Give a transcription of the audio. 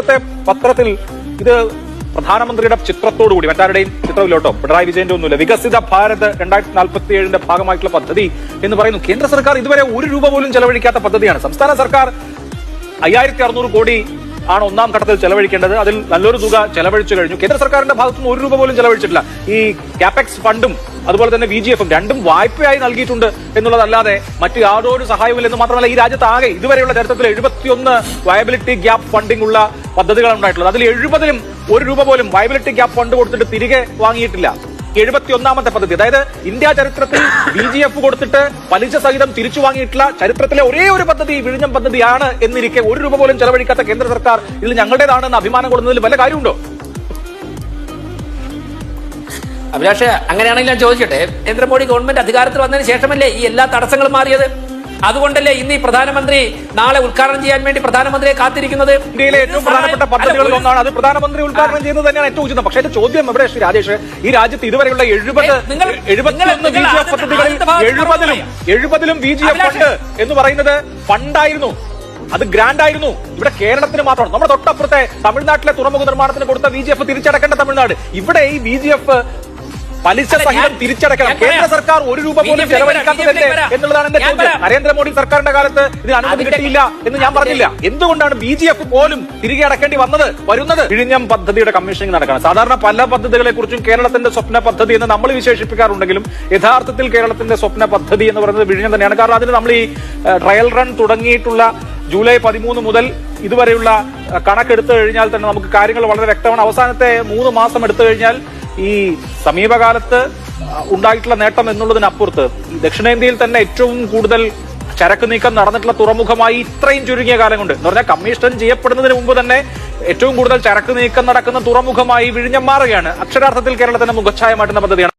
ഇന്നത്തെ പത്രത്തിൽ ഇത് പ്രധാനമന്ത്രിയുടെ ചിത്രത്തോടു കൂടി മറ്റാരുടെയും ചിത്രമില്ലോട്ടോ? പിണറായി വിജയന്റെ ഒന്നുമില്ല. വികസിത ഭാരത് രണ്ടായിരത്തി നാൽപ്പത്തി ഏഴിന്റെ ഭാഗമായിട്ടുള്ള പദ്ധതി എന്ന് പറയുന്നു. കേന്ദ്ര സർക്കാർ ഇതുവരെ ഒരു രൂപ പോലും ചെലവഴിക്കാത്ത പദ്ധതിയാണ്. സംസ്ഥാന സർക്കാർ അയ്യായിരത്തി അറുന്നൂറ് കോടി ആണ് ഒന്നാം ഘട്ടത്തിൽ ചെലവഴിക്കേണ്ടത്. അതിൽ നല്ലൊരു തുക ചെലവഴിച്ചു കഴിഞ്ഞു. കേന്ദ്ര സർക്കാരിന്റെ ഭാഗത്തുനിന്ന് ഒരു രൂപ പോലും ചെലവഴിച്ചിട്ടില്ല. ഈ കാപെക്സ് ഫണ്ടും അതുപോലെ തന്നെ വി ജി എഫും രണ്ടും വായ്പയായി നൽകിയിട്ടുണ്ട് എന്നുള്ളതല്ലാതെ മറ്റു യാതൊരു സഹായവുമില്ല എന്ന് മാത്രമല്ല ഈ രാജ്യത്ത് ആകെ ഇതുവരെയുള്ള ചരിത്രത്തിൽ എഴുപത്തിയൊന്ന് വയബിലിറ്റി ഗ്യാപ്പ് ഫണ്ടിംഗ് ഉള്ള പദ്ധതികളാണ് ഉണ്ടായിട്ടുള്ളത് അതിൽ എഴുപതിലും ഒരു രൂപ പോലും വയബിലിറ്റി ഗ്യാപ്പ് ഫണ്ട് കൊടുത്തിട്ട് തിരികെ വാങ്ങിയിട്ടില്ല. എഴുപത്തി ഒന്നാമത്തെ പദ്ധതി. അതായത് ഇന്ത്യ ചരിത്രത്തിൽ ബി ജി എഫ് കൊടുത്തിട്ട് പലിശ സഹിതം തിരിച്ചു വാങ്ങിയിട്ടുള്ള ചരിത്രത്തിലെ ഒരേ ഒരു പദ്ധതി വിഴിഞ്ഞം പദ്ധതിയാണ് എന്നിരിക്കെ ഒരു രൂപ പോലും ചെലവഴിക്കാത്ത കേന്ദ്ര സർക്കാർ ഇതിൽ ഞങ്ങളുടേതാണെന്ന് അഭിമാനം കൊടുക്കുന്നതിൽ വല്ല കാര്യമുണ്ടോ? അഭിലാഷ് അങ്ങനെയാണെങ്കിൽ ഞാൻ ചോദിക്കട്ടെ. നരേന്ദ്രമോദി ഗവൺമെന്റ് അധികാരത്തിൽ വന്നതിന് ശേഷമല്ലേ ഈ എല്ലാ തടസ്സങ്ങളും മാറിയത്? അതുകൊണ്ടല്ലേ ഇന്ന് ഈ പ്രധാനമന്ത്രി നാളെ ഉദ്ഘാടനം ചെയ്യാൻ വേണ്ടി പ്രധാനമന്ത്രിയെ കാത്തിരിക്കുന്നത്? ഇന്ത്യയിലെ ഏറ്റവും പ്രധാനപ്പെട്ട പദ്ധതികളിൽ ഒന്നാണ് അത് പ്രധാനമന്ത്രി ഉദ്ഘാടനം ചെയ്യുന്നത് തന്നെയാണ് ഏറ്റവും ഉചിതം. പക്ഷേ ചോദ്യം എവിടെ ശ്രീ രാജേഷ്? ഈ രാജ്യത്ത് ഇതുവരെയുള്ള എഴുപത് ഏ, നിങ്ങൾ- എഴുപത്തിയൊന്ന് ബി നിങ്ങൾ ജി എഫ് ആദ്യത്തെ- പദ്ധതികളിൽ എഴുപതിലും എഴുപതിലും ബി ജി എഫ് ഫണ്ട് എന്ന് പറയുന്നത് ഫണ്ടായിരുന്നു. അത് ഗ്രാൻഡ് ആയിരുന്നു ഇവിടെ കേരളത്തിന് മാത്രമാണ്. നമ്മുടെ തൊട്ടപ്പുറത്തെ തമിഴ്നാട്ടിലെ തുറമുഖ നിർമ്മാണത്തിന് കൊടുത്ത ബി ജി എഫ് തിരിച്ചടക്കേണ്ട തമിഴ്നാട്. ഇവിടെ ഈ ബി ജി എഫ് പലിശ സഹിതം തിരിച്ചടക്കണം കേന്ദ്ര സർക്കാർ ഒരു രൂപ പോലും ചെലവഴിക്കാത്തതല്ലേ. എന്നുള്ളതാണ് എന്റെ ചോദ്യം. നരേന്ദ്രമോദി സർക്കാരിന്റെ കാലത്ത് ഇതിന് അനുമതി കിട്ടിയില്ല എന്ന് ഞാൻ പറഞ്ഞില്ല. എന്തുകൊണ്ടാണ് ബി ജി എഫ് പോലും തിരികെ അടക്കേണ്ടി വന്നത്? വരുന്നത് വിഴിഞ്ഞം പദ്ധതിയുടെ കമ്മീഷനിങ് നടക്കണം. സാധാരണ പല പദ്ധതികളെ കുറിച്ചും കേരളത്തിന്റെ സ്വപ്ന പദ്ധതി എന്ന് നമ്മൾ വിശേഷിപ്പിക്കാറുണ്ടെങ്കിലും യഥാർത്ഥത്തിൽ കേരളത്തിന്റെ സ്വപ്ന പദ്ധതി എന്ന് പറയുന്നത് വിഴിഞ്ഞം തന്നെയാണ്. കാരണം അതിന് നമ്മൾ ഈ ട്രയൽ റൺ തുടങ്ങിയിട്ടുള്ള ജൂലൈ പതിമൂന്ന് മുതൽ ഇതുവരെയുള്ള കണക്കെടുത്തു കഴിഞ്ഞാൽ തന്നെ നമുക്ക് കാര്യങ്ങൾ വളരെ വ്യക്തമാണ്. അവസാനത്തെ മൂന്ന് മാസം എടുത്തു കഴിഞ്ഞാൽ ഈ സമീപകാലത്ത് ഉണ്ടായിട്ടുള്ള നേട്ടം എന്നുള്ളതിനപ്പുറത്ത് ദക്ഷിണേന്ത്യയിൽ തന്നെ ഏറ്റവും കൂടുതൽ ചരക്ക് നീക്കം നടന്നിട്ടുള്ള തുറമുഖമായി ഇത്രയും ചുരുങ്ങിയ കാലം കൊണ്ട് എന്ന് പറഞ്ഞാൽ കമ്മീഷൻ ചെയ്യപ്പെടുന്നതിന് മുമ്പ് തന്നെ ഏറ്റവും കൂടുതൽ ചരക്ക് നീക്കം നടക്കുന്ന തുറമുഖമായി വിഴിഞ്ഞം മാറുകയാണ്. അക്ഷരാർത്ഥത്തിൽ കേരളത്തിന്റെ മുഖച്ഛായ മാറ്റുന്ന പദ്ധതിയാണ്